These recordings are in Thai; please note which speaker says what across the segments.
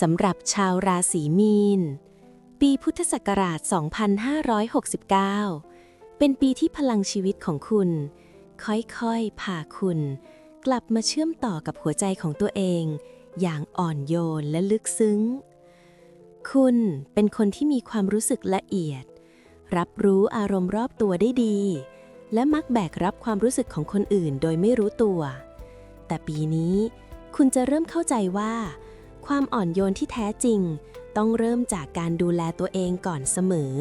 Speaker 1: สำหรับชาวราศีมีน ปีพุทธศักราช 2569 เป็นปีที่พลังชีวิตของคุณ ค่อยๆพาคุณ กลับมาเชื่อมต่อกับหัวใจของตัวเอง อย่างอ่อนโยนและลึกซึ้ง คุณเป็นคนที่มีความรู้สึกละเอียด รับรู้อารมณ์รอบตัวได้ดี และมักแบกรับความรู้สึกของคนอื่นโดยไม่รู้ตัว แต่ปีนี้คุณจะเริ่มเข้าใจว่า ความอ่อนโยนที่แท้จริง ต้องเริ่มจากการดูแลตัวเองก่อนเสมอ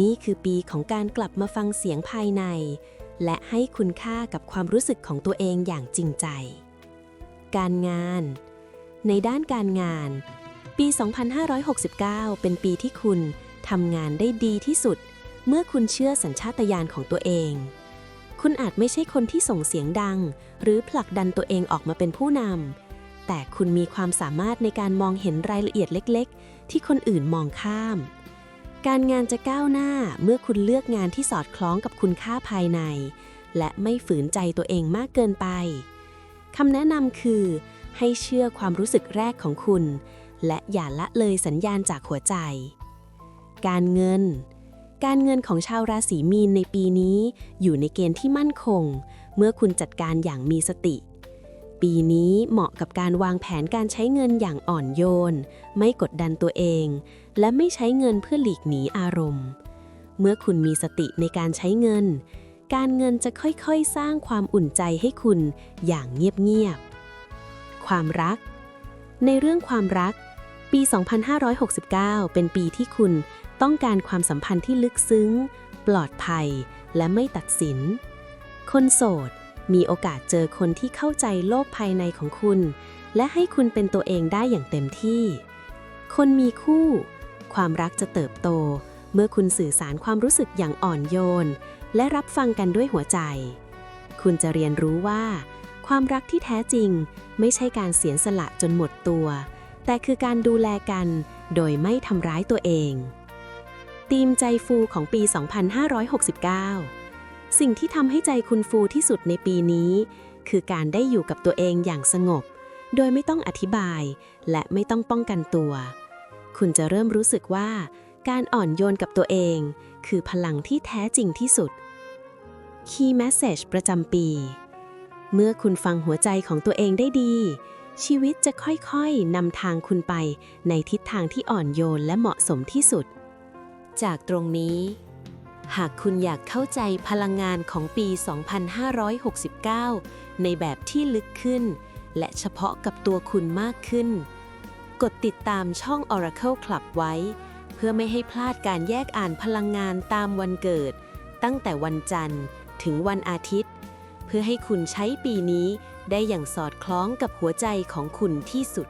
Speaker 1: นี่คือปีของการกลับมาฟังเสียงภายใน และให้คุณค่ากับความรู้สึกของตัวเองอย่างจริงใจ การงาน ในด้านการงาน ปี 2569 เป็นปีที่คุณทำงานได้ดีที่สุด เมื่อคุณเชื่อสัญชาตญาณของตัวเองคุณอาจไม่ใช่คนที่ส่งเสียงดัง หรือผลักดันตัวเองออกมาเป็นผู้นำ แต่คุณมีความสามารถในการมองเห็นรายละเอียดเล็ก ๆ ที่คนอื่นมองข้าม การงานจะก้าวหน้าเมื่อคุณเลือกงานที่สอดคล้องกับคุณค่าภายใน และไม่ฝืนใจตัวเองมากเกินไปคำแนะนำคือ ให้เชื่อความรู้สึกแรกของคุณ และอย่าละเลยสัญญาณจากหัวใจ การเงิน การเงินของชาวราศีมีนในปีนี้ อยู่ในเกณฑ์ที่มั่นคง เมื่อคุณจัดการอย่างมีสติ ปีนี้เหมาะกับการวางแผนการใช้เงินอย่างอ่อนโยน ไม่กดดันตัวเอง และไม่ใช้เงินเพื่อหลีกหนีอารมณ์ เมื่อคุณมีสติในการใช้เงิน การเงินจะค่อยๆ สร้างความอุ่นใจให้คุณอย่างเงียบๆ ความรัก ในเรื่องความรัก ปี 2569 เป็นปีที่คุณต้องการความสัมพันธ์ที่ลึกซึ้ง ปลอดภัย และไม่ตัดสิน คนโสด มีโอกาสเจอคนที่เข้าใจโลกภายในของคุณ และให้คุณเป็นตัวเองได้อย่างเต็มที่ คนมีคู่ ความรักจะเติบโต เมื่อคุณสื่อสารความรู้สึกอย่างอ่อนโยน และรับฟังกันด้วยหัวใจ คุณจะเรียนรู้ว่า ความรักที่แท้จริง ไม่ใช่การเสียสละจนหมดตัว แต่คือการดูแลกันโดยไม่ทำร้ายตัวเองธีมใจฟูของปี 2569 สิ่งที่ทำให้ใจคุณฟูที่สุดในปีนี้ คือการได้อยู่กับตัวเองอย่างสงบ โดยไม่ต้องอธิบาย และไม่ต้องป้องกันตัว คุณจะเริ่มรู้สึกว่า การอ่อนโยนกับตัวเอง คือพลังที่แท้จริงที่สุด Key Message ประจำปี เมื่อคุณฟังหัวใจของตัวเองได้ดี ชีวิตจะค่อยๆนำทางคุณไปในทิศทางที่อ่อนโยนและเหมาะสมที่สุด จากตรงนี้ หากคุณอยากเข้าใจพลังงานของปี 2569 ในแบบที่ลึกขึ้น และเฉพาะกับตัวคุณมากขึ้น กดติดตามช่อง Oracle Club ไว้ เพื่อไม่ให้พลาดการแยกอ่านพลังงานตามวันเกิด ตั้งแต่วันจันทร์ถึงวันอาทิตย์ เพื่อให้คุณใช้ปีนี้ได้อย่างสอดคล้องกับหัวใจของคุณที่สุด